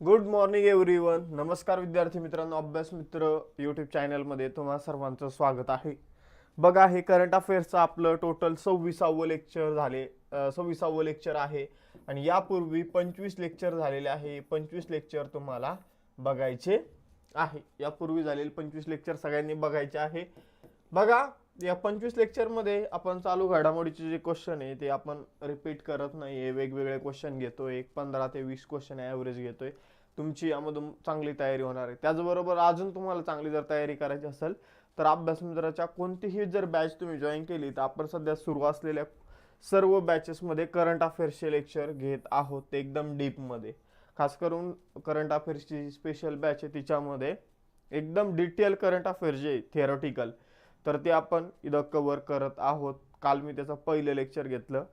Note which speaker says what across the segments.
Speaker 1: Good morning everyone नमस्कार विद्यार्थी मित्रांनो अभ्यास मित्र यूट्यूब चॅनलमध्ये तुम्हा सर्वांचं स्वागत आहे. बघा हे करंट अफेअर्सचं आपलं टोटल सव्वीसावं लेक्चर झाले सव्वीसावं लेक्चर आहे. आणि यापूर्वी पंचवीस लेक्चर झालेले आहे. पंचवीस लेक्चर तुम्हाला बघायचे आहे. यापूर्वी झालेले पंचवीस लेक्चर सगळ्यांनी बघायचे आहे. बघा या पंचवीस लेक्चरमध्ये आपण चालू घडामोडीचे जे क्वेश्चन आहे ते आपण रिपीट करत नाही आहे वेगवेगळे क्वेश्चन घेतो एक पंधरा ते वीस क्वेश्चन ॲव्हरेज घेतो आहे तुमची यामधून चांगली तयारी होणार आहे. त्याचबरोबर अजून तुम्हाला चांगली जर तयारी करायची असेल तर अभ्यास मित्राच्या कोणतीही जर बॅच तुम्ही जॉईन केली तर आपण सध्या सुरू असलेल्या सर्व बॅचेसमध्ये करंट अफेअर्सचे लेक्चर घेत आहोत ते एकदम डीपमध्ये खास करून करंट अफेअर्सची स्पेशल बॅच आहे तिच्यामध्ये एकदम डिटेल करंट अफेअर्स जे थिअरॉटिकल तर ते आपण इथं कवर करत आहोत. काल मी त्याचं पहिलं लेक्चर घेतलं.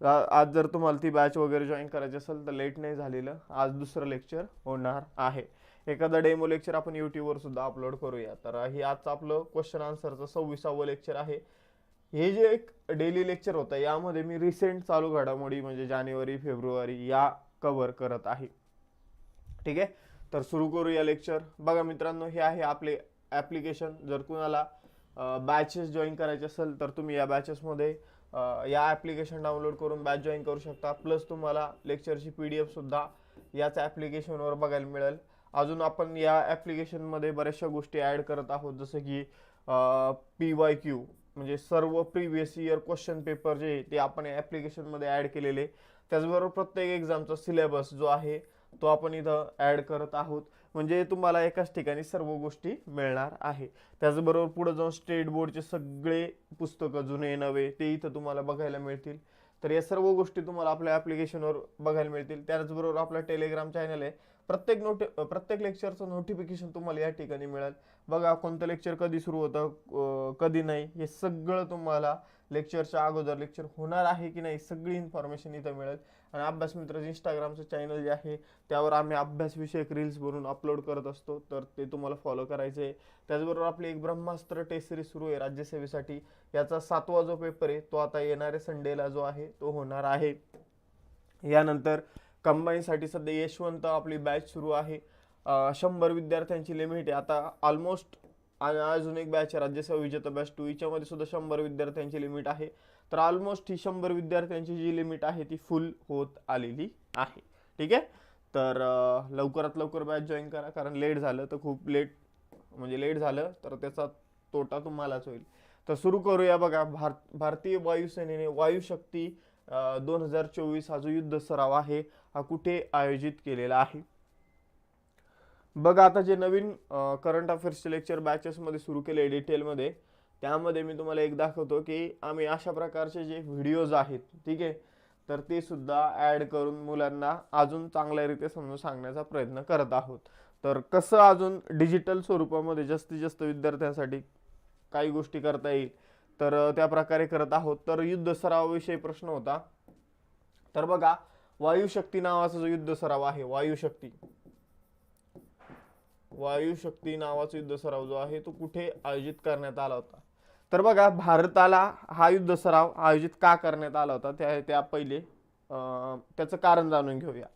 Speaker 1: आज जर तुम्हाला ती बॅच वगैरे जॉईन करायची असेल तर लेट नाही झालेलं. आज दुसरं लेक्चर होणार आहे. एखादा डेमो लेक्चर आपण यूट्यूबवर सुद्धा अपलोड करूया. तर हे आजचं आपलं क्वेश्चन आन्सरचं सव्वीसावं लेक्चर आहे. हे जे एक डेली लेक्चर होतं यामध्ये मी रिसेंट चालू घडामोडी म्हणजे जानेवारी फेब्रुवारी या कव्हर करत आहे. ठीक आहे? तर सुरू करूया लेक्चर बघा मित्रांनो हे आहे आपले ॲप्लिकेशन जर कुणाला बॅचेस जॉईन करायचे असेल तर तुम्ही या बॅचेसमध्ये या ॲप्लिकेशन डाउनलोड करून बॅच जॉईन करू शकता. प्लस तुम्हाला लेक्चरची पी डी एफसुद्धा याच ॲप्लिकेशनवर बघायला मिळेल. अजून आपण या ॲप्लिकेशनमध्ये बऱ्याचशा गोष्टी ॲड करत आहोत. जसं की पी वाय क्यू म्हणजे सर्व प्रिव्हियस इयर क्वेश्चन पेपर जे आहे ते आपण या ॲप्लिकेशनमध्ये ॲड केलेले. त्याचबरोबर प्रत्येक एक्झामचा सिलेबस जो आहे तो आपण इथं ॲड करत आहोत. म्हणजे तुम्हाला एकाच ठिकाणी सर्व गोष्टी मिळणार आहे. त्याचबरोबर पुढे जाऊन स्टेट बोर्डचे सगळे पुस्तकं जुने नवे ते इथं तुम्हाला बघायला मिळतील. तर या सर्व गोष्टी तुम्हाला आपल्या ॲप्लिकेशनवर बघायला मिळतील. त्याचबरोबर आपला टेलिग्राम चॅनल आहे. प्रत्येक नोटि प्रत्येक लेक्चरचं नोटिफिकेशन तुम्हाला या ठिकाणी मिळेल. बघा कोणतं लेक्चर कधी सुरू होतं कधी नाही हे सगळं तुम्हाला लेक्चरच्या अगोदर लेक्चर होणार आहे की नाही सगळी इन्फॉर्मेशन इथं मिळेल. आणि अभ्यास मित्र इंस्टाग्रामचं चॅनल जे आहे त्यावर आम्ही अभ्यासविषयक रील्स बनवून अपलोड करत असतो. तर ते तुम्हाला फॉलो करायचं आहे. त्याचबरोबर आपली एक ब्रह्मास्त्र टेस्ट सिरीज सुरू आहे राज्यसेवेसाठी याचा सातवा जो पेपर आहे तो आता येणाऱ्या संडेला जो आहे तो होणार आहे. यानंतर कंबाईनसाठी सध्या यशवंत आपली बॅच सुरू आहे. शंभर विद्यार्थ्यांची लिमिट आहे. आता ऑलमोस्ट अजून एक बॅच आहे राज्यसेवा विजेता बॅच टू हिच्यामध्ये सुद्धा शंभर विद्यार्थ्यांची लिमिट आहे. तर ऑलमोस्ट ही शंभर विद्यार्थ्यांची जी लिमिट आहे ती फुल होत आलेली आहे. ठीक आहे? तर लवकरात लवकर बॅच जॉईन करा कारण लेट झालं तर खूप लेट म्हणजे लेट झालं तर त्याचा तोटा तुम्हालाच होईल. तर सुरू करूया बघा. भारत भारतीय वायुसेनेने वायुशक्ती दोन हजार चोवीस हा जो युद्ध सराव आहे हा कुठे आयोजित केलेला आहे? बघा आता जे नवीन करंट अफेअर्सचे लेक्चर बॅचेसमध्ये सुरू केले डिटेलमध्ये त्यामध्ये मी तुम्हाला एक दाखवतो की आम्ही अशा प्रकारचे जे व्हिडिओज आहेत ठीक आहे तर ते सुद्धा ॲड करून मुलांना अजून चांगल्या समजून सांगण्याचा प्रयत्न करत आहोत. तर कसं अजून डिजिटल स्वरूपामध्ये जास्तीत जास्त विद्यार्थ्यांसाठी काही गोष्टी करता येईल तर त्या प्रकारे करत आहोत. तर युद्ध सरावाविषयी प्रश्न होता. तर बघा वायुशक्ती नावाचा जो युद्ध सराव आहे वायुशक्ती वायुशक्ती नावाचा युद्ध सराव जो आहे तो कुठे आयोजित करण्यात आला होता? तर बघा भारताला हा युद्ध सराव आयोजित का करण्यात आला होता? त्या त्या पहिले त्याचं कारण जाणून घेऊया.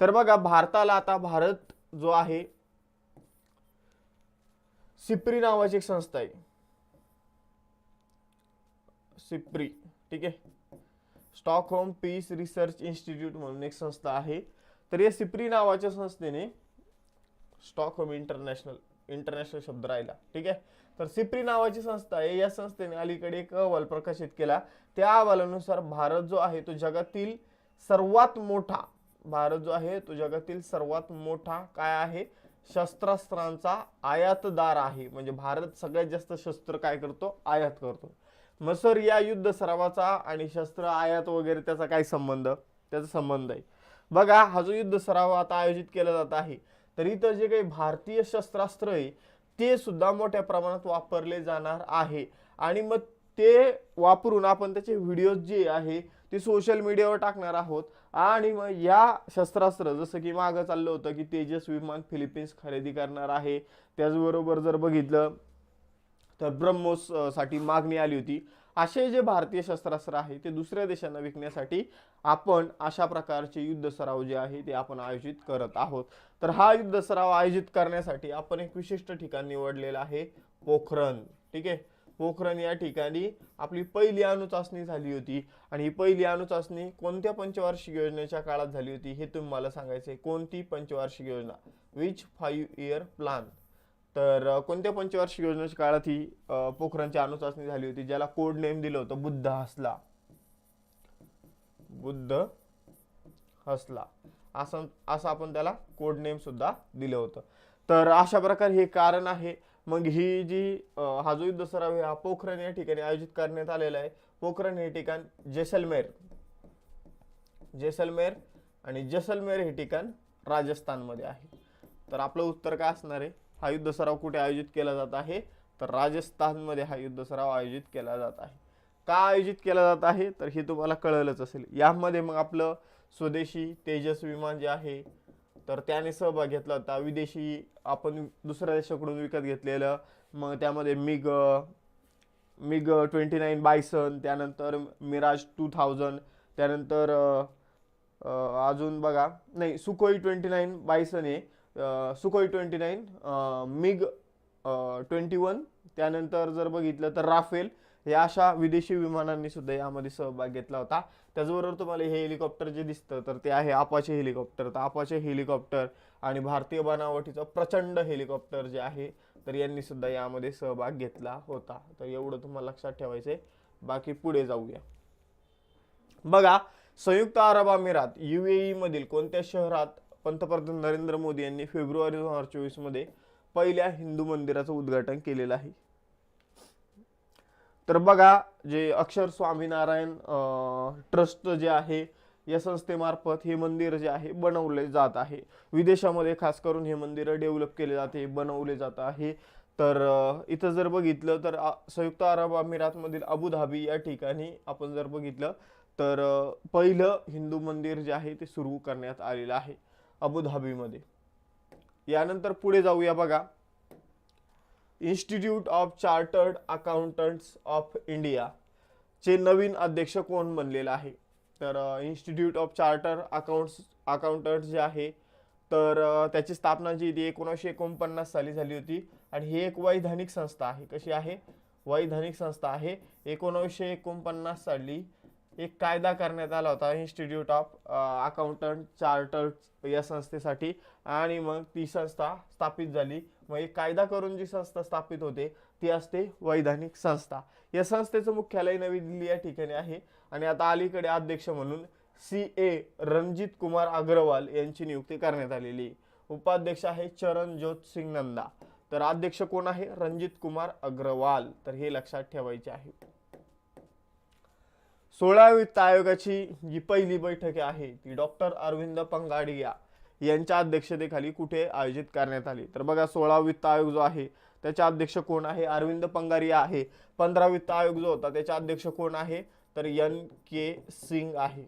Speaker 1: तर बघा भारताला आता भारत जो आहे सिप्री नावाची एक संस्था आहे. सिप्री ठीक आहे? स्टॉकहोम पीस रिसर्च इन्स्टिट्यूट म्हणून एक संस्था आहे. तर या सिप्री नावाच्या संस्थेने स्टॉकहोम इंटरनॅशनल इंटरनॅशनल शब्द राहिला ठीक आहे? तर सिप्री नावाची संस्था आहे. या संस्थेने अलीकडे एक अहवाल प्रकाशित केला. त्या अहवालानुसार भारत जो आहे तो जगातील सर्वात मोठा भारत जो आहे तो जगातील सर्वात मोठा काय आहे? शस्त्रास्त्रांचा आयातदार आहे. म्हणजे भारत सगळ्यात जास्त शस्त्र काय करतो? आयात करतो. मग सर या युद्ध सरावाचा आणि शस्त्र आयात वगैरे त्याचा काय संबंध? त्याचा संबंध आहे. बघा हा जो युद्ध सराव आता आयोजित केला जात आहे तर इथं जे काही भारतीय शस्त्रास्त्र आहे ते सुद्धा मोठ्या प्रमाणात वापरले जाणार आहे. आणि मग ते वापरून आपण त्याचे व्हिडिओज जे आहे ते सोशल मीडियावर टाकणार आहोत. आणि मग या शस्त्रास्त्र जसं की मागं चाललं होतं की तेजस विमान फिलिपिन्स खरेदी करणार आहे. त्याचबरोबर जर बघितलं तर ब्रह्मोस साठी मागणी आली होती. असे जे भारतीय शस्त्रास्त्र आहे ते दुसऱ्या देशांना विकण्यासाठी आपण अशा प्रकारचे युद्ध सराव जे आहे ते आपण आयोजित करत आहोत. तर हा युद्ध सराव आयोजित करण्यासाठी आपण एक विशिष्ट ठिकाण निवडलेलं आहे पोखरण. ठीक आहे? पोखरण या ठिकाणी आपली पहिली अणुचाचणी झाली होती आणि ही पहिली अणुचाचणी कोणत्या पंचवार्षिक योजनेच्या काळात झाली होती हे तुम्ही मला सांगायचे कोणती पंचवार्षिक योजना? विच फाईव्ह इयर प्लॅन तर कोणत्या पंचवार्षिक योजनेच्या काळात ही पोखरांची पोखरणची अणुचाचणी झाली होती ज्याला कोड नेम दिलं होतं बुद्ध हसला. बुद्ध हसला. असं असं आपण त्याला कोड नेम सुद्धा दिलं होतं. तर अशा प्रकारे हे कारण आहे. मग ही जी हा जो युद्ध सराव आहे हा पोखरण या ठिकाणी आयोजित करण्यात आलेला आहे. पोखरण हे ठिकाण जैसलमेर. जैसलमेर आणि जैसलमेर हे ठिकाण राजस्थानमध्ये आहे. तर आपलं उत्तर काय असणार आहे? हा युद्ध सराव कुठे आयोजित केला जात आहे? तर राजस्थानमध्ये हा युद्ध सराव आयोजित केला जात आहे. का आयोजित केला जात आहे? तर हे तुम्हाला कळलंच असेल. यामध्ये मग आपलं स्वदेशी तेजस विमान जे आहे तर त्याने सहभाग घेतला होता. विदेशी आपण दुसऱ्या देशाकडून विकत घेतलेलं. मग त्यामध्ये MiG MiG twenty nine Bison त्यानंतर मिराज टू थाउजंड त्यानंतर अजून बघा. नाही सुकोई ट्वेंटी नाईन बायसन आहे. Sukhoi Sukhoi twenty nine MiG twenty one त्यानंतर जर बघितलं तर राफेल या अशा विदेशी विमानांनी सुद्धा यामध्ये सहभाग घेतला होता. त्याचबरोबर तुम्हाला हे हेलिकॉप्टर जे दिसतं तर ते आहे आपाचे हेलिकॉप्टर तर आपाचे हेलिकॉप्टर आणि भारतीय बनावटीचं प्रचंड हेलिकॉप्टर जे आहे तर यांनी सुद्धा यामध्ये सहभाग घेतला होता. तर एवढं तुम्हाला लक्षात ठेवायचंय. बाकी पुढे जाऊया. बघा संयुक्त अरब अमिरात युएई मधील कोणत्या शहरात पंतप्रधान नरेंद्र मोदी यांनी फेब्रुवारी दोन हजार चोवीसमध्ये पहिल्या हिंदू मंदिराचं उद्घाटन केलेलं आहे. तर बघा जे अक्षर स्वामीनारायण ट्रस्ट जे आहे या संस्थेमार्फत हे मंदिर जे आहे बनवले जात आहे. विदेशामध्ये खास करून हे मंदिर डेव्हलप केले जाते बनवले जात आहे. तर इथं जर बघितलं तर संयुक्त अरब अमिरातमधील अबुधाबी या ठिकाणी आपण जर बघितलं तर पहिलं हिंदू मंदिर जे आहे ते सुरू करण्यात आलेलं आहे. अबुधाबीमध्ये. यानंतर पुढे जाऊया बघा. Institute of chartered accountants of India चे नवीन अध्यक्ष कोण बनलेलं आहे? तर institute of charter accounts accountant जे आहे तर त्याची स्थापना जी ती एकोणीसशे एकोणपन्नास साली झाली होती. आणि ही एक वैधानिक संस्था आहे. कशी आहे? वैधानिक संस्था आहे. एकोणीसशे एकोणपन्नास साली एक कायदा करण्यात आला होता इन्स्टिट्यूट ऑफ अकाउंटंट चार्टर्ड या संस्थेसाठी. आणि मग ती संस्था स्थापित झाली. मग एक कायदा करून जी संस्था स्थापित होते ती असते वैधानिक संस्था. या संस्थेचं मुख्यालय नवी दिल्ली या ठिकाणी आहे. आणि आता अलीकडे अध्यक्ष म्हणून सी ए रणजित कुमार अग्रवाल यांची नियुक्ती करण्यात आलेली. आहे. उपाध्यक्ष आहे चरण सिंग नंदा. तर अध्यक्ष कोण आहे? रणजित कुमार अग्रवाल. तर हे लक्षात ठेवायचे आहे. सोळा वित्त आयोगाची जी पहिली बैठक आहे ती डॉक्टर अरविंद पंगाडिया यांच्या अध्यक्षतेखाली कुठे आयोजित करण्यात आली? तर बघा सोळा वित्त आयोग जो आहे त्याचे अध्यक्ष कोण आहे? अरविंद पंगारिया आहे. पंधरा वित्त आयोग जो होता त्याचे अध्यक्ष कोण आहे? तर एन के सिंग आहे.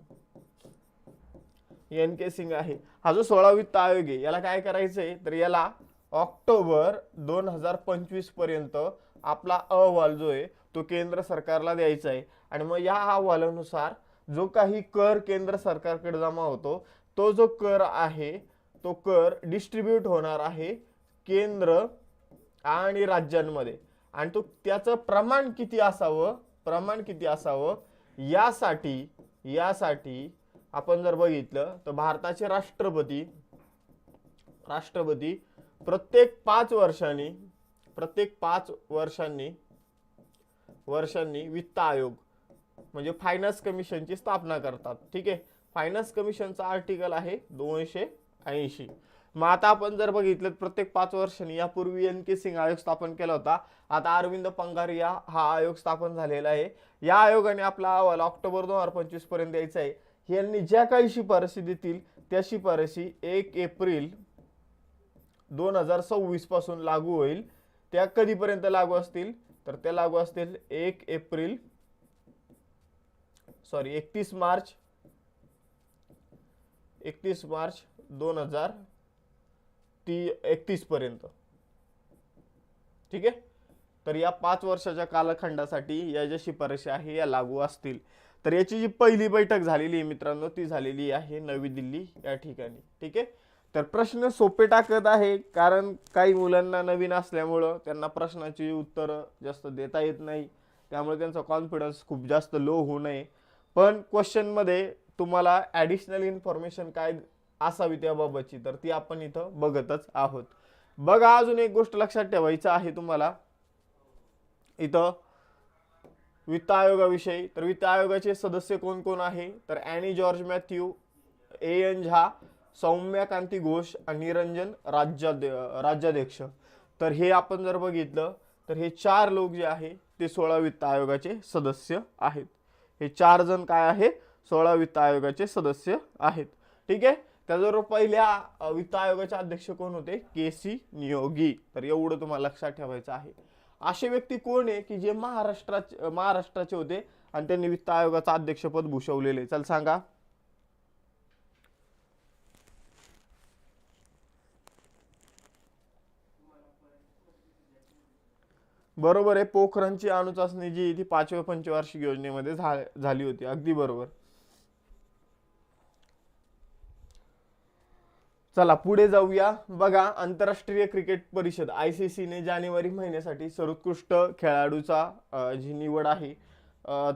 Speaker 1: एन के सिंग आहे. हा जो सोळा वित्त आयोग आहे याला काय करायचंय? तर याला ऑक्टोबर दोन हजार पंचवीसपर्यंत आपला अहवाल जो आहे तो केंद्र सरकारला द्यायचा आहे. आणि मग या अहवालानुसार जो काही कर केंद्र सरकारकडे जमा होतो तो जो कर आहे तो कर डिस्ट्रीब्यूट होणार आहे केंद्र आणि राज्यांमध्ये. आणि तो त्याचं प्रमाण किती असावं प्रमाण किती असावं यासाठी यासाठी आपण जर बघितलं तर भारताचे राष्ट्रपती राष्ट्रपती प्रत्येक पाच वर्षांनी प्रत्येक पाच वर्षांनी वर्षांनी वित्त आयोग म्हणजे फायनान्स कमिशनची स्थापना करतात. ठीक आहे? फायनान्स कमिशनचा आर्टिकल आहे दोनशे ऐंशी. मग आता आपण जर बघितलं तर प्रत्येक पाच वर्षांनी यापूर्वी एन के सिंग आयोग स्थापन केला होता. आता अरविंद पंगारिया हा आयोग स्थापन झालेला आहे. या आयोगाने आपला अहवाल ऑक्टोबर दोन हजार पंचवीसपर्यंत द्यायचा आहे. यांनी ज्या काही शिफारसी देतील त्या शिफारसी एक एप्रिल दोन हजार सव्वीसपासून लागू होईल. त्या कधीपर्यंत लागू असतील? तर त्या लागू असतील एक एप्रिल सॉरी एकतीस मार्च एकतीस मार्च दोन हजार ती एकतीसपर्यंत ठीक आहे? तर या पाच वर्षाच्या कालखंडासाठी या ज्या शिफारशी आहे या लागू असतील. तर याची जी पहिली बैठक झालेली आहे मित्रांनो ती झालेली आहे नवी दिल्ली या ठिकाणी. ठीक आहे? तर प्रश्न सोपे टाकत आहे कारण काही मुलांना नवीन असल्यामुळं त्यांना प्रश्नाची उत्तरं जास्त देता येत नाही. त्यामुळे त्यांचा कॉन्फिडन्स खूप जास्त लो होऊ नये. पण क्वेश्चनमध्ये तुम्हाला ॲडिशनल इन्फॉर्मेशन काय असावी त्याबाबतची तर ती आपण इथं बघतच आहोत. बघा अजून एक गोष्ट लक्षात ठेवायचं आहे तुम्हाला. इथं वित्त आयोगाविषयी. तर वित्त आयोगाचे सदस्य कोण कोण आहे? तर Annie George Mathew A N Jha Saumya Kanti Ghosh आणि निरंजन राज्याध्य राज्याध्यक्ष. तर हे आपण जर बघितलं तर हे चार लोक जे आहे ते सोळा वित्त आयोगाचे सदस्य आहेत. हे चार जण काय आहे? सोळा वित्त आयोगाचे सदस्य आहेत. ठीक आहे? त्याचबरोबर पहिल्या वित्त आयोगाचे अध्यक्ष कोण होते? K C Neogy. तर एवढं तुम्हाला लक्षात ठेवायचं आहे. असे व्यक्ती कोण आहे की जे महाराष्ट्राचे महाराष्ट्राचे होते आणि त्यांनी वित्त आयोगाचं अध्यक्षपद भूषवलेले चल सांगा. बरोबर आहे पोखरणची अणुचाचणी जी ती पाचव्या पंचवार्षिक योजनेमध्ये झा- झाली होती अगदी बरोबर. चला पुढे जाऊया. बघा आंतरराष्ट्रीय क्रिकेट परिषद आय सी सीने जानेवारी महिन्यासाठी सर्वोत्कृष्ट खेळाडूचा जी निवड आहे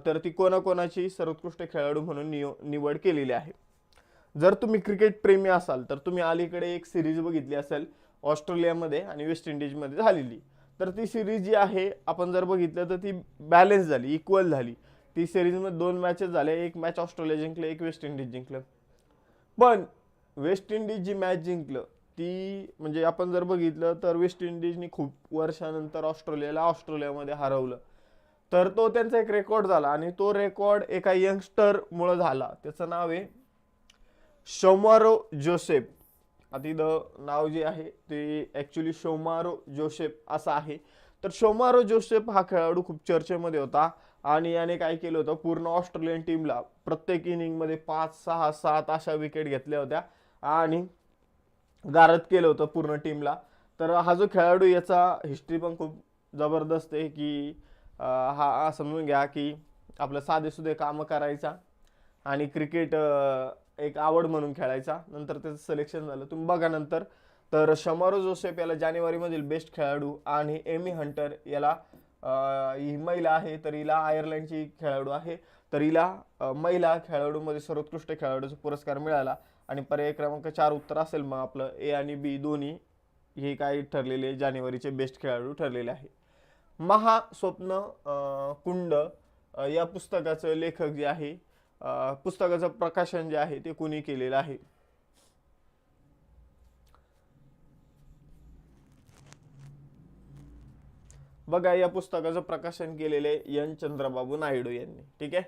Speaker 1: तर ती कोणाकोणाची? सर्वोत्कृष्ट खेळाडू म्हणून नियो निवड केलेली आहे. जर तुम्ही क्रिकेट प्रेमी असाल तर तुम्ही अलीकडे एक सिरीज बघितली असेल ऑस्ट्रेलियामध्ये आणि वेस्ट इंडिजमध्ये झालेली. तर ती सिरीज जी आहे आपण जर बघितलं तर ती बॅलेन्स झाली इक्वल झाली. ती सिरीजमध्ये दोन मॅचेस झाले एक मॅच ऑस्ट्रेलिया जिंकलं एक वेस्ट इंडिज जिंकलं. पण वेस्ट इंडिज जी मॅच जिंकलं ती म्हणजे आपण जर बघितलं तर वेस्ट इंडिजनी खूप वर्षानंतर ऑस्ट्रेलियाला ऑस्ट्रेलियामध्ये हरवलं. तर तो त्यांचा एक रेकॉर्ड झाला आणि तो रेकॉर्ड एका यंगस्टरमुळं झाला. त्याचं नाव आहे शोमारो जोसेफ. आता इथं नाव जे आहे ते ॲक्च्युली शोमारो जोसेफ असं आहे. तर शोमारो जोसेफ हा खेळाडू खूप चर्चेमध्ये होता आणि याने काय केलं होतं पूर्ण ऑस्ट्रेलियन टीमला प्रत्येक इनिंगमध्ये पाच सहा सात अशा विकेट घेतल्या होत्या आणि गारद केलं होतं पूर्ण टीमला तर हा जो खेळाडू याचा हिस्ट्री पण खूप जबरदस्त आहे की हा समजून घ्या की आपलं साधेसुधे कामं करायचा आणि क्रिकेट एक आवड म्हणून खेळायचा. नंतर त्याचं सिलेक्शन झालं. तुम्ही बघा नंतर. तर शमारो जोसेफ याला जानेवारीमधील बेस्ट खेळाडू आणि एमी हंटर याला ही महिला आहे तर हिला आयर्लंडची खेळाडू आहे. तर हिला महिला खेळाडूमध्ये सर्वोत्कृष्ट खेळाडूचा पुरस्कार मिळाला. आणि पर्याय क्रमांक चार उत्तर असेल मग आपलं. ए आणि बी दोन्ही हे काय ठरलेले जानेवारीचे बेस्ट खेळाडू ठरलेले आहे. महास्वप्न स्वप्न कुंड या पुस्तकाचं लेखक जे आहे पुस्तकाचं प्रकाशन जे आहे ते कुणी केलेलं आहे? बघा या पुस्तकाचं प्रकाशन केलेलं आहे एन. चंद्रबाबू नायडू यांनी ठीक आहे?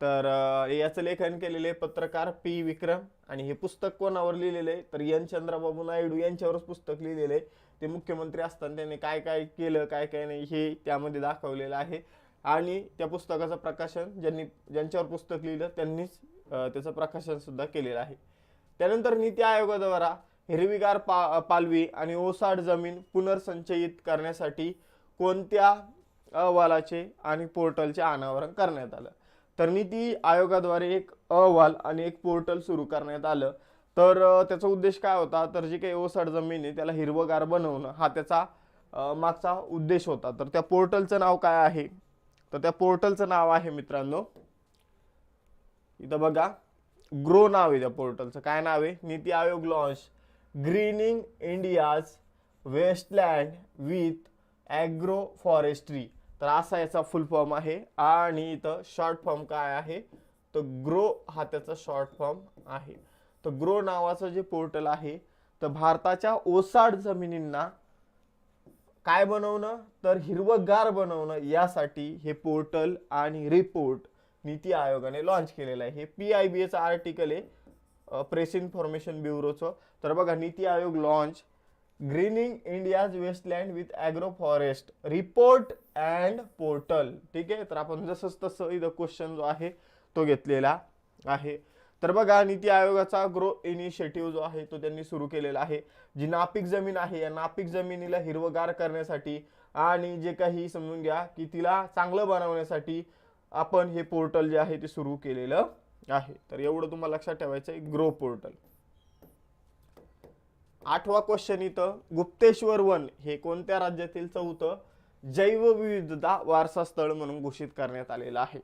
Speaker 1: तर याचं लेखन केलेले पत्रकार पी. विक्रम आणि हे पुस्तक कोणावर लिहिलेलं आहे? तर एन. चंद्रबाबू नायडू यांच्यावरच पुस्तक लिहिलेलं आहे. ते मुख्यमंत्री असताना त्यांनी काय काय केलं काय काय नाही हे त्यामध्ये दाखवलेलं आहे. आणि त्या पुस्तकाचं प्रकाशन ज्यांनी ज्यांच्यावर पुस्तक लिहिलं त्यांनीच त्याचं प्रकाशनसुद्धा केलेलं आहे. त्यानंतर नीती आयोगाद्वारा हिरवीगार पा पालवी आणि ओसाड जमीन पुनर्संचयित करण्यासाठी कोणत्या अहवालाचे आणि पोर्टलचे अनावरण करण्यात आलं? तर नीती आयोगाद्वारे एक अहवाल आणि एक पोर्टल सुरू करण्यात आलं. तर त्याचा उद्देश काय होता? तर जी काही ओसाड जमीन आहे त्याला हिरवगार बनवणं हा त्याचा मागचा उद्देश होता. तर त्या पोर्टलचं नाव काय आहे? तर त्या पोर्टलचं नाव आहे मित्रांनो. इथं बघा ग्रो नाव आहे त्या पोर्टलचं. काय नाव आहे? NITI Aayog launch greening India's wasteland with agroforestry तर असा याचा फुल फॉर्म आहे. आणि इथं शॉर्ट फॉर्म काय आहे? तर ग्रो हा त्याचा शॉर्ट फॉर्म आहे. तर ग्रो नावाचं जे पोर्टल आहे तर भारताच्या ओसाड जमिनींना काय बनवणं? तर हिरवगार बनवणं यासाठी हे पोर्टल आणि रिपोर्ट नीती आयोगाने लॉन्च केलेलं आहे. हे पी आय बी एचं आर्टिकल आहे प्रेस इन्फॉर्मेशन ब्युरोचं तर बघा NITI Aayog launch greening India's wasteland with agro forest report and portal ठीक आहे? तर आपण जसंच तसं इथं क्वेश्चन जो आहे तो घेतलेला आहे. तर बघा नीती आयोगाचा ग्रो इनिशिएटिव्ह जो आहे तो त्यांनी सुरू केलेला आहे. जी नापीक जमीन आहे या नापीक जमिनीला हिरवगार करण्यासाठी आणि जे काही समजून घ्या की तिला चांगलं बनवण्यासाठी आपण हे पोर्टल जे आहे ते सुरू केलेलं आहे. तर एवढं तुम्हाला लक्षात ठेवायचं आहे ग्रो पोर्टल. आठवा क्वेश्चन इथं गुप्तेश्वर वन हे कोणत्या राज्यातील चौथं जैवविविधता वारसा स्थळ म्हणून घोषित करण्यात आलेलं आहे?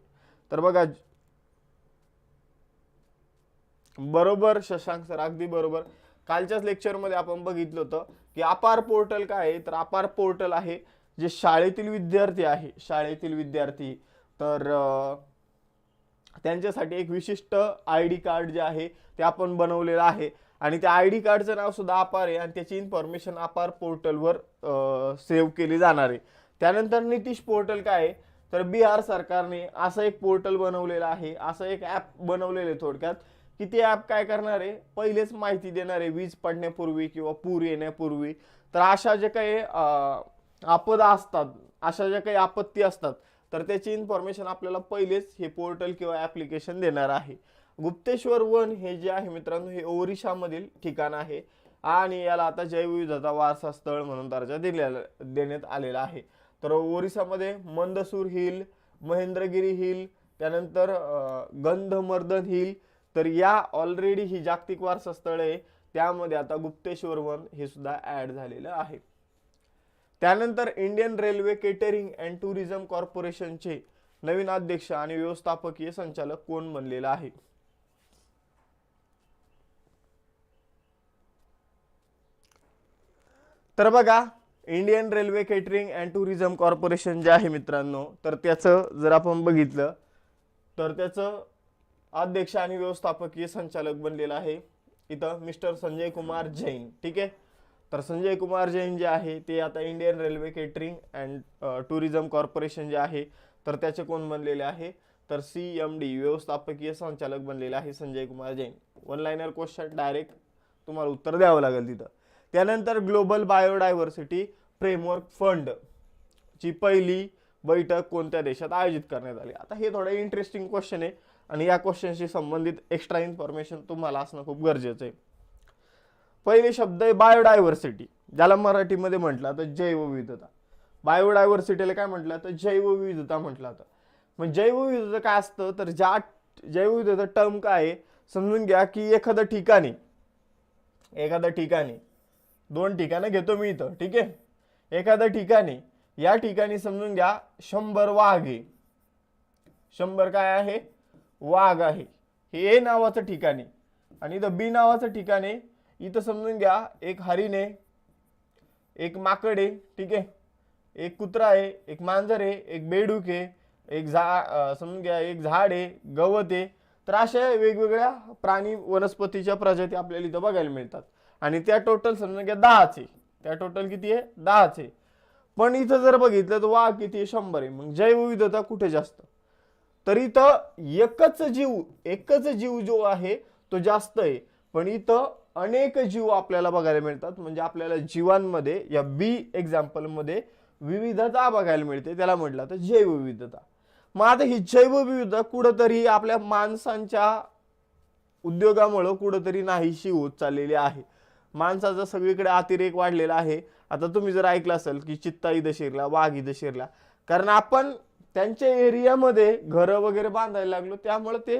Speaker 1: तर बघा बरोबर शशांक सर अगदी बरोबर. कालच्याच लेक्चरमध्ये आपण बघितलं होतं की अपार पोर्टल काय आहे? तर अपार पोर्टल आहे जे शाळेतील विद्यार्थी आहे. शाळेतील विद्यार्थी. तर त्यांच्यासाठी एक विशिष्ट आय डी कार्ड जे आहे ते आपण बनवलेलं आहे. आणि त्या आय डी कार्डचं नाव सुद्धा अपार आहे आणि त्याची इन्फॉर्मेशन अपार पोर्टलवर सेव्ह केली जाणार आहे. त्यानंतर नितीश पोर्टल काय आहे? तर बिहार सरकारने असं एक पोर्टल बनवलेलं आहे. असं एक ॲप बनवलेलं आहे थोडक्यात. की ते ॲप काय करणार आहे? पहिलेच माहिती देणार आहे वीज पडण्यापूर्वी किंवा पूर येण्यापूर्वी. तर अशा जे काही आपदा असतात अशा ज्या काही आपत्ती असतात तर त्याची इन्फॉर्मेशन आपल्याला पहिलेच हे पोर्टल किंवा ॲप्लिकेशन देणार आहे. गुप्तेश्वर वन हे जे आहे मित्रांनो हे ओरिशामधील ठिकाण आहे. आणि याला आता जैवविविधता वारसा स्थळ म्हणून दर्जा दिलेला देण्यात आलेला आहे. तर ओरिसामध्ये मंदसूर हिल महेंद्रगिरी हिल त्यानंतर गंधमर्दन हिल तर या ऑलरेडी ही जागतिक वारसा स्थळे त्यामध्ये आता गुप्तेश्वर वन हे सुद्धा ऍड झालेलं आहे. त्यानंतर Indian railway catering and tourism कॉर्पोरेशनचे नवीन अध्यक्ष आणि व्यवस्थापकीय संचालक कोण बनलेला आहे? तर बघा Indian railway catering and tourism corporation जे आहे मित्रांनो तर त्याचं जर आपण बघितलं तर त्याचं अध्यक्ष आणि व्यवस्थापकीय संचालक बनलेला आहे. इथं मिस्टर संजय कुमार जैन ठीक आहे? तर संजय कुमार जैन जे आहे ते आता Indian railway catering and tourism corporation जे आहे तर त्याचे कोण बनलेले आहे? तर सी एम डी व्यवस्थापकीय संचालक बनलेले आहे Sanjay Kumar Jain. One liner question direct तुम्हाला उत्तर द्यावं लागेल तिथं. त्यानंतर ग्लोबल बायोडायव्हर्सिटी फ्रेमवर्क फंड ची पहिली बैठक कोणत्या देशात आयोजित करण्यात आली? आता हे थोडं इंटरेस्टिंग क्वेश्चन आहे. आणि या क्वेश्चनशी संबंधित एक्स्ट्रा इन्फॉर्मेशन तुम्हाला असणं खूप गरजेचं आहे. पहिले शब्द आहे बायोडायव्हर्सिटी ज्याला मराठीमध्ये म्हटलं तर जैवविविधता. बायोडायव्हर्सिटीला काय म्हटलं तर जैवविविधता म्हटलं आता मग जैवविविधता काय असतं? तर ज्या जैवविविधता टर्म काय आहे? समजून घ्या की एखादं ठिकाणी एखाद्या ठिकाणी दोन ठिकाणं घेतो मी इथं ठीक आहे? एखाद्या ठिकाणी या ठिकाणी समजून घ्या शंभर वाघ. आहे शंभर काय आहे? वाघ आहे. हे ए नावाचं ठिकाण आहे. आणि इथं बी नावाचं ठिकाण आहे. इथं समजून घ्या एक हरिण आहे एक माकड आहे ठीक आहे? एक कुत्रा आहे एक मांजर आहे एक बेडूक आहे एक झा समजून घ्या एक झाड आहे गवत आहे. तर अशा वेगवेगळ्या प्राणी वनस्पतीच्या प्रजाती आपल्याला इथं बघायला मिळतात. आणि त्या टोटल समजून घ्या दहाच आहे. त्या टोटल किती आहे? दहाच आहे. पण इथं जर बघितलं तर वाघ किती आहे? शंभर आहे. मग जैवविविधता कुठे जास्त? तर इथं एकच जीव एकच जीव जो आहे तो जास्त आहे. पण इथं अनेक जीव आपल्याला बघायला मिळतात. म्हणजे आपल्याला जीवांमध्ये या बी एक्झाम्पलमध्ये विविधता बघायला मिळते. त्याला म्हटलं तर जैवविविधता. मग आता ही जैवविविधता कुठंतरी आपल्या माणसांच्या उद्योगामुळं कुठंतरी नाहीशी होत चाललेली आहे. माणसाचा सगळीकडे अतिरेक वाढलेला आहे. आता तुम्ही जर ऐकलं असेल की चित्ता इथं शिरला वाघ इथं शिरला कारण आपण त्यांच्या एरियामध्ये घरं वगैरे बांधायला लागलो त्यामुळे ते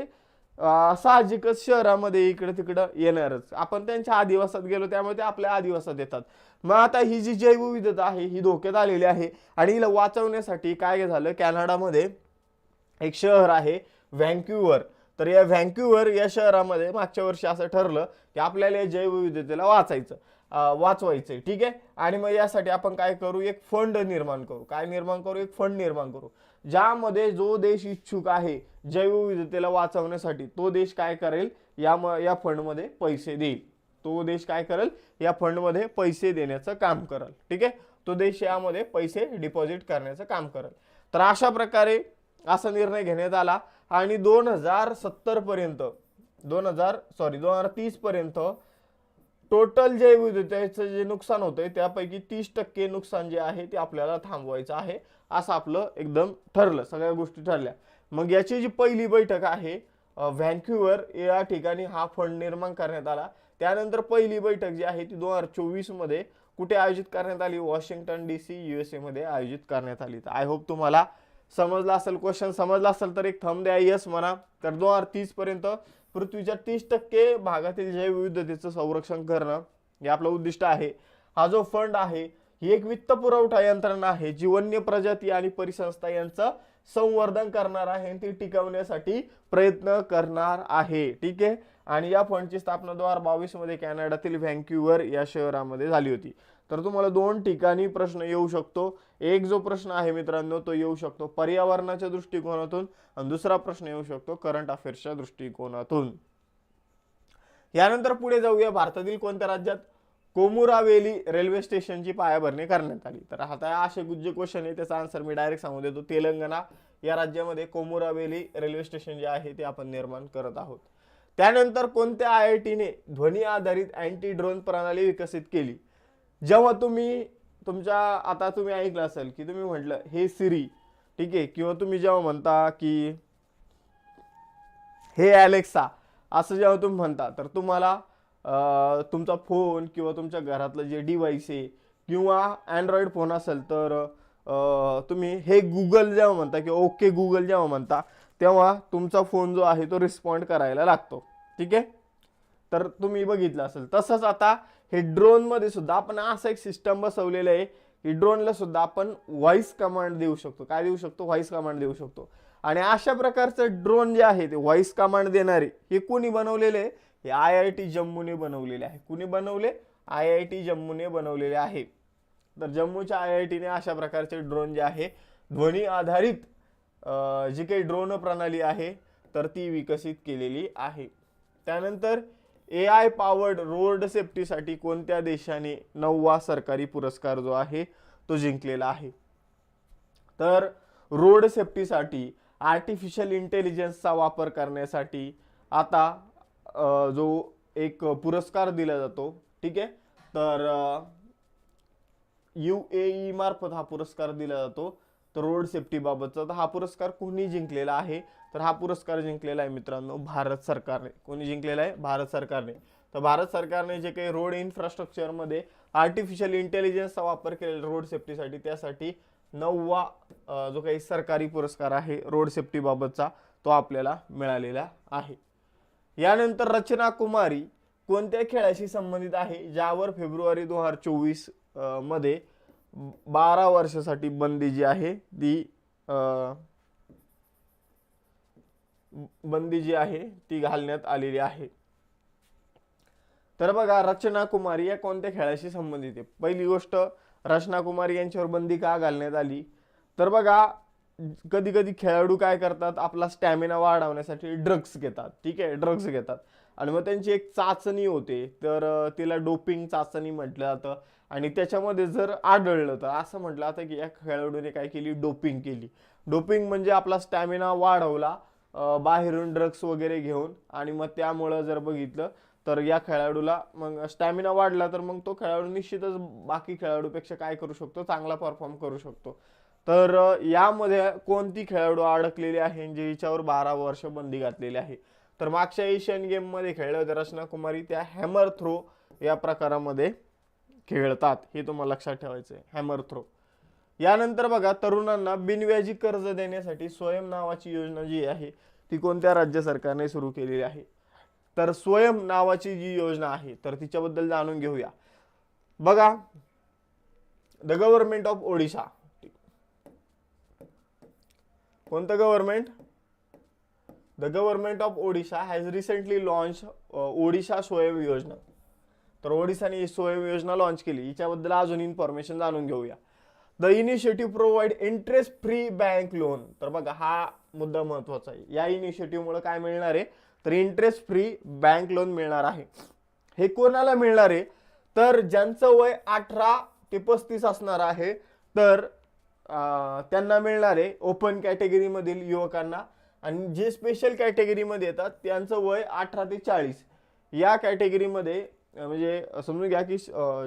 Speaker 1: साहजिकच शहरामध्ये इकडे तिकडं येणारच. आपण त्यांच्या आदिवासात गेलो त्यामुळे ते आपल्या आदिवासात येतात. मग आता ही जी जैवविविधता आहे ही धोक्यात आलेली आहे आणि हिला वाचवण्यासाठी काय झालं कॅनडामध्ये एक शहर आहे व्हँक्युअर तर या व्हँक्युअर या शहरामध्ये मागच्या वर्षी असं ठरलं की आपल्याला या जैवविविधतेला वाचायचं वाचवायचं वाचवायचंय. ठीक आहे? आणि मग यासाठी आपण काय करू? एक फंड निर्माण करू. काय निर्माण करू? एक फंड निर्माण करू. ज्यामध्ये जो देश इच्छुक आहे जैवविविधतेला वाचवण्यासाठी तो देश काय करेल? या म- या फंडमध्ये पैसे देईल. तो देश काय करेल? या फंडमध्ये पैसे देण्याचं काम करेल. ठीक आहे? तो देश यामध्ये पैसे डिपॉझिट करण्याचं काम करेल. तर अशा प्रकारे असा निर्णय घेण्यात आला आणि दोन हजार सत्तरपर्यंत दोन हजार सॉरी दोन हजार तीसपर्यंत टोटल जे विविधतेचं जे नुकसान होतंय त्यापैकी तीस टक्के नुकसान जे आहे ते आपल्याला थांबवायचं आहे. असं आपलं एकदम ठरलं सगळ्या गोष्टी ठरल्या. मग याची जी पहिली बैठक आहे व्हँक्युअर या ठिकाणी हा फंड निर्माण करण्यात आला. त्यानंतर पहिली बैठक जी आहे ती दोन हजार चोवीसमध्ये कुठे आयोजित करण्यात आली? Washington D C U S एमध्ये आयोजित करण्यात आली. तर आय होप तुम्हाला समजला असेल क्वेश्चन समजला असेल तर एक थंब द्या यस म्हणा. तर दोन हजार तीसपर्यंत पृथ्वीच्या तीस टक्के भागातील जैवविविधतेचं संरक्षण करणं हे आपलं उद्दिष्ट आहे. हा जो फंड आहे ही एक वित्त पुरवठा यंत्रणा आहे. जी वन्य प्रजाती आणि परिसंस्था यांचं संवर्धन करणार आहे आणि ती टिकवण्यासाठी प्रयत्न करणार आहे. ठीक आहे? आणि या फंडची स्थापना दोन हजार बावीसमध्ये कॅनडातील व्हँक्युअर या शहरामध्ये झाली होती. तर तुम्हाला दोन ठिकाणी प्रश्न येऊ शकतो. एक जो प्रश्न आहे मित्रांनो तो येऊ शकतो पर्यावरणाच्या दृष्टिकोनातून आणि दुसरा प्रश्न येऊ शकतो करंट अफेअर्सच्या दृष्टिकोनातून. यानंतर पुढे जाऊया. भारतातील कोणत्या राज्यात कोमुरावेली रेल्वे स्टेशनची पायाभरणी करण्यात आली. तर आता असे गुज्ज क्वेश्चन आहे त्याचा आन्सर मी डायरेक्ट सांगू देतो. तेलंगणा या राज्यामध्ये कोमुरावेली रेल्वे स्टेशन जे आहे ते आपण निर्माण करत आहोत. त्यानंतर कोणत्या आय आय टीने ध्वनी आधारित अँटी ड्रोन प्रणाली विकसित केली? जेव्हा तुम्ही तुमच्या आता तुम्ही ऐकलं असेल की तुम्ही म्हटलं हे सिरी ठीक आहे? किंवा तुम्ही जेव्हा म्हणता की हे अलेक्सा असं जेव्हा तुम्ही म्हणता तर तुम्हाला तुमचा फोन किंवा तुमच्या घरातलं जे डिव्हाइस आहे किंवा अँड्रॉइड फोन असेल तर तुम्ही हे गुगल जेव्हा म्हणता किंवा ओके गुगल जेव्हा म्हणता तेव्हा तुमचा फोन जो आहे तो रिस्पॉन्ड करायला लागतो. ठीक आहे? तर तुम्ही बघितलं असेल. तसंच आता हे ड्रोनमध्ये सुद्धा आपण असं एक सिस्टम बसवलेलं आहे की ड्रोनला सुद्धा आपण व्हॉइस कमांड देऊ शकतो. काय देऊ शकतो? व्हॉइस कमांड देऊ शकतो. आणि अशा प्रकारचं ड्रोन जे आहे ते व्हॉइस कमांड देणारे हे कोणी बनवलेले आहे? हे आय आय टी जम्मूने बनवलेले आहे. कुणी बनवले? आय आय टी जम्मूने बनवलेले आहे. तर जम्मूच्या आय आय टीने अशा प्रकारचे ड्रोन जे आहे ध्वनी आधारित जी काही ड्रोन प्रणाली आहे तर ती विकसित केलेली आहे. त्यानंतर ए आय पॉवर्ड रोड सेफ्टीसाठी कोणत्या देशाने नववा सरकारी पुरस्कार जो आहे तो जिंकलेला आहे? तर रोड सेफ्टीसाठी आर्टिफिशियल इंटेलिजन्सचा वापर करण्यासाठी आता जो एक पुरस्कार दिला जातो ठीक आहे? तर यू ए ई मार्फत हा पुरस्कार दिला जातो. तर रोड सेफ्टीबाबतचा तर हा पुरस्कार कोणी जिंकलेला आहे? तर हा पुरस्कार जिंकलेला आहे मित्रांनो भारत सरकारने. कोणी जिंकलेला आहे? भारत सरकारने. तर भारत सरकारने जे काही रोड इन्फ्रास्ट्रक्चरमध्ये आर्टिफिशियल इंटेलिजन्सचा वापर केलेला रोड सेफ्टीसाठी त्यासाठी नववा जो काही सरकारी पुरस्कार आहे रोड सेफ्टीबाबतचा तो आपल्याला मिळालेला आहे. यानंतर रचना कुमारी कोणत्या खेळाशी संबंधित आहे ज्यावर फेब्रुवारी दोन हजार चोवीसमध्ये बारा वर्षासाठी बंदी जी आहे ती बंदी जी आहे ती घालण्यात आलेली आहे. तर बघा रचना कुमारी या कोणत्या खेळाशी संबंधित आहे? पहिली गोष्ट रचना कुमारी यांच्यावर बंदी का घालण्यात आली? तर बघा कधी कधी खेळाडू काय करतात आपला स्टॅमिना वाढवण्यासाठी ड्रग्स घेतात. ठीक आहे? ड्रग्स घेतात. आणि मग त्यांची एक चाचणी होते. तर तिला डोपिंग चाचणी म्हटलं जातं. आणि त्याच्यामध्ये जर आढळलं तर असं म्हटलं जातं की या खेळाडूने काय केली? डोपिंग केली. डोपिंग म्हणजे आपला स्टॅमिना वाढवला बाहेरून ड्रग्स वगैरे घेऊन. आणि मग त्यामुळं जर बघितलं तर या खेळाडूला मग स्टॅमिना वाढला तर मग तो खेळाडू निश्चितच बाकी खेळाडूपेक्षा काय करू शकतो? चांगला परफॉर्म करू शकतो. तर यामध्ये कोणती खेळाडू अडकलेली आहे जे हिच्यावर बारा वर्ष बंदी घातलेली आहे? तर मागच्या एशियन गेममध्ये खेळले होते रचना कुमारी त्या हॅमर थ्रो या प्रकारामध्ये खेळतात. हे तुम्हाला लक्षात ठेवायचं आहे हॅमर थ्रो. यानंतर बघा तरुणांना बिनव्याजी कर्ज देण्यासाठी स्वयं नावाची योजना जी आहे ती कोणत्या राज्य सरकारने सुरू केलेली आहे? तर स्वयं नावाची जी योजना आहे तर तिच्याबद्दल जाणून घेऊया. बघा द गव्हर्नमेंट ऑफ ओडिशा. कोणतं government the government of Odisha has recently launch Odisha Swayam Yojana तर ओडिशाने ही स्वयं योजना लॉन्च केली. हिच्याबद्दल अजून इन्फॉर्मेशन जाणून घेऊया. The initiative provide interest free bank loan तर बघा हा मुद्दा महत्त्वाचा आहे. या इनिशिएटिव्हमुळे काय मिळणार आहे? तर इंटरेस्ट फ्री बँक लोन मिळणार आहे. हे कोणाला मिळणार आहे? तर ज्यांचं वय अठरा ते पस्तीस असणार आहे तर त्यांना मिळणार आहे ओपन कॅटेगरीमधील युवकांना. आणि जे स्पेशल कॅटेगरीमध्ये येतात त्यांचं वय अठरा ते चाळीस. या कॅटेगरीमध्ये म्हणजे समजून घ्या की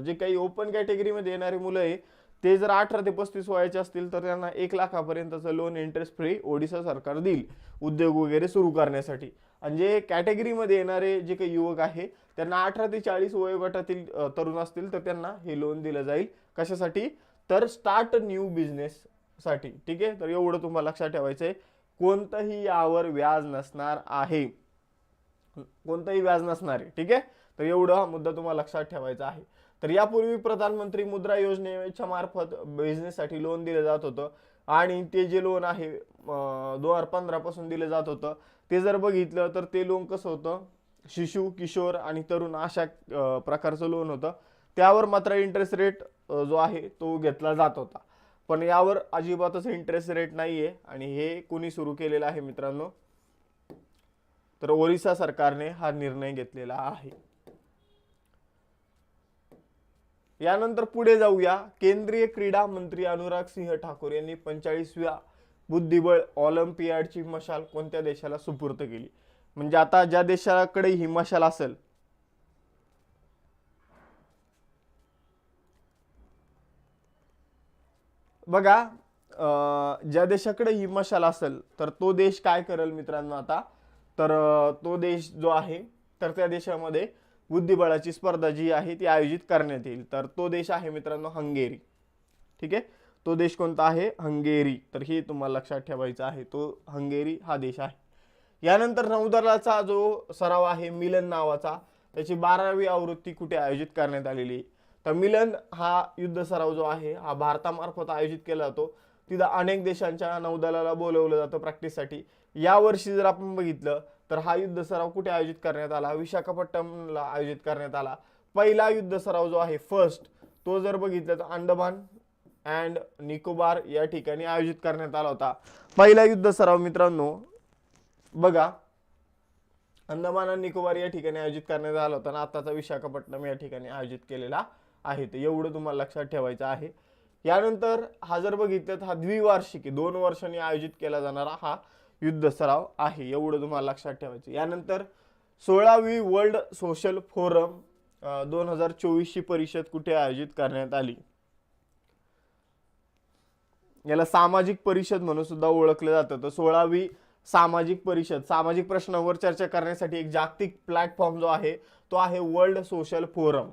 Speaker 1: जे काही ओपन कॅटेगरीमध्ये येणारी मुलं आहे ते जर अठरा ते पस्तीस वयाचे असतील तर त्यांना एक लाखापर्यंतचं लोन इंटरेस्ट फ्री ओडिशा सरकार देईल उद्योग वगैरे सुरू करण्यासाठी. आणि जे कॅटेगरीमध्ये येणारे जे काही युवक आहे त्यांना अठरा ते चाळीस वयोगटातील तरुण असतील तर त्यांना हे लोन दिलं जाईल. कशासाठी? तर स्टार्ट न्यू बिझनेससाठी ठीक आहे? तर एवढं तुम्हाला लक्षात ठेवायचं आहे कोणतंही यावर व्याज नसणार आहे. कोणतंही व्याज नसणार आहे ठीक आहे? तर एवढा हा मुद्दा तुम्हाला लक्षात ठेवायचा आहे. तर यापूर्वी प्रधानमंत्री मुद्रा योजनेच्या मार्फत बिझनेससाठी लोन दिलं जात होतं. आणि ते जे लोन आहे दोन हजार पंधरापासून दिलं जात होतं ते जर बघितलं तर ते लोन कसं होतं? शिशु किशोर आणि तरुण अशा प्रकारचं लोन होतं. त्यावर मात्र इंटरेस्ट रेट जो आहे तो घेतला जात होता. पण यावर अजिबातच इंटरेस्ट रेट नाही आहे आणि हे कोणी सुरू केलेलं आहे मित्रांनो? तर ओरिसा सरकारने हा निर्णय घेतलेला आहे. यानंतर पुढे जाऊया. केंद्रीय क्रीडा मंत्री अनुराग सिंह ठाकूर यांनी पंचाळीसव्या बुद्धिबळ ऑलिम्पियाडची मशाल कोणत्या देशाला सुपूर्त केली? म्हणजे आता ज्या देशाकडे ही मशाल असेल बघा ज्या देशाकडे ही मशाल असेल तर तो देश काय करेल मित्रांनो आता? तर तो देश जो आहे तर त्या देशामध्ये बुद्धिबळाची स्पर्धा जी आहे ती आयोजित करण्यात येईल. तर तो देश आहे मित्रांनो हंगेरी. ठीक आहे? तो देश कोणता आहे? हंगेरी. तर हे तुम्हाला लक्षात ठेवायचं आहे तो हंगेरी हा देश आहे. यानंतर नौदलाचा जो सराव आहे मिलन नावाचा त्याची बारावी आवृत्ती कुठे आयोजित करण्यात आलेली आहे? तर मिलन हा युद्ध सराव जो आहे हा भारतामार्फत आयोजित केला जातो. तिथं अनेक देशांच्या नौदलाला बोलवलं जातं प्रॅक्टिससाठी यावर्षी जर आपण बघितलं तर हा युद्ध सराव कुठे आयोजित करण्यात आला? विशाखापट्टणमला आयोजित करण्यात आला. पहिला युद्ध सराव जो आहे फर्स्ट तो जर बघितला तर अंदमान अँड निकोबार या ठिकाणी आयोजित करण्यात आला होता. पहिला युद्ध सराव मित्रांनो बघा. अंदमान आणि निकोबार या ठिकाणी आयोजित करण्यात आला होता आणि आताचा विशाखापट्टणम या ठिकाणी आयोजित केलेला आहे तर एवढं तुम्हाला लक्षात ठेवायचं आहे. यानंतर हा जर बघितलं तर हा द्विवार्षिकी दोन वर्षांनी आयोजित केला जाणारा हा युद्ध सराव आहे एवढं तुम्हाला लक्षात ठेवायचं. यानंतर सोळावी वर्ल्ड सोशल फोरम दोन हजार चोवीसची परिषद कुठे आयोजित करण्यात आली? याला सामाजिक परिषद म्हणून सुद्धा ओळखलं जातं. तर सोळावी सामाजिक परिषद सामाजिक प्रश्नांवर चर्चा करण्यासाठी एक जागतिक प्लॅटफॉर्म जो आहे तो आहे वर्ल्ड सोशल फोरम.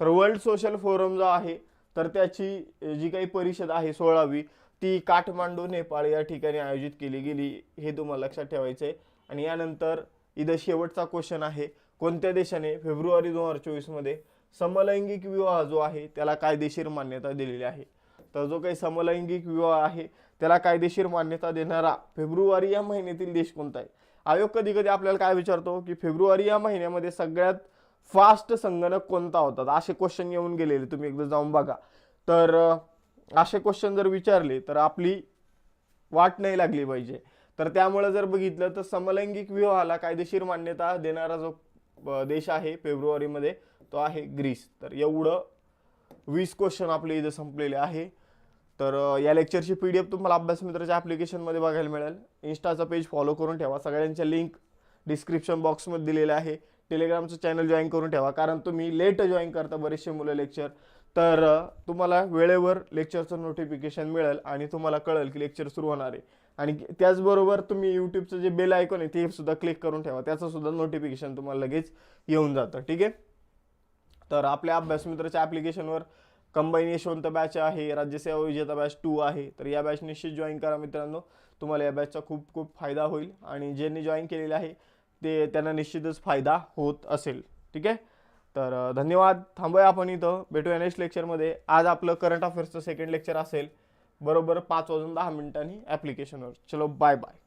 Speaker 1: तर वर्ल्ड सोशल फोरम जो आहे तर त्याची जी काही परिषद आहे सोळावी ती काठमांडू नेपाळ या ठिकाणी आयोजित केली गेली हे तुम्हाला लक्षात ठेवायचं आहे. आणि यानंतर इथं शेवटचा क्वेश्चन आहे कोणत्या देशाने फेब्रुवारी दोन हजार चोवीसमध्ये समलैंगिक विवाह जो आहे त्याला कायदेशीर मान्यता दिलेली आहे. तर जो काही समलैंगिक विवाह आहे त्याला कायदेशीर मान्यता देणारा फेब्रुवारी या महिन्यातील देश कोणता आहे? आयोग कधी कधी आपल्याला काय विचारतो की फेब्रुवारी या महिन्यामध्ये सगळ्यात फास्ट संगणक कोणता होता? तर असे क्वेश्चन येऊन गेलेले तुम्ही एकदा जाऊन बघा. तर असे क्वेश्चन जर विचारले तर आपली वाट नाही लागली पाहिजे. तर त्यामुळे जर बघितलं तर समलैंगिक विवाहाला कायदेशीर मान्यता देणारा जो देश आहे फेब्रुवारीमध्ये तो आहे ग्रीस. तर एवढं वीस क्वेश्चन आपले इथं संपलेले आहे. तर या लेक्चरची पी डी एफ तुम्हाला अभ्यास मित्राच्या ॲप्लिकेशनमध्ये बघायला मिळेल. इन्स्टाचा पेज फॉलो करून ठेवा. सगळ्यांच्या लिंक डिस्क्रिप्शन बॉक्समध्ये दिलेल्या आहे. टेलिग्रामचं चॅनल जॉईन करून ठेवा कारण तुम्ही लेट जॉईन करता बरेचसे मुलं लेक्चर तर तुम्हाला वेळेवर लेक्चरचं नोटिफिकेशन मिळेल आणि तुम्हाला कळेल की लेक्चर सुरू होणार आहे. आणि त्याचबरोबर तुम्ही यूट्यूबचं जे बेल आयकॉन आहे ते सुद्धा क्लिक करून ठेवा. त्याचं सुद्धा नोटिफिकेशन तुम्हाला लगेच येऊन जातं ठीक आहे? तर आपल्या अभ्यास मित्राच्या ॲप्लिकेशनवर कंबाईन यशवंत बॅच आहे राज्यसेवा विजेता बॅच टू आहे. तर या बॅच निश्चित जॉईन करा मित्रांनो. तुम्हाला या बॅचचा खूप खूप फायदा होईल. आणि ज्यांनी जॉईन केलेला आहे ते त्यांना निश्चितच फायदा होत असेल. ठीक आहे? तर धन्यवाद. थांबूया आपण इथं. भेटूया नेक्स्ट लेक्चरमध्ये आज आपलं करंट अफेअर्सचं सेकंड लेक्चर असेल. बरोबर पाच वाजून दहा मिनिटांनी ॲप्लिकेशनवर चलो बाय बाय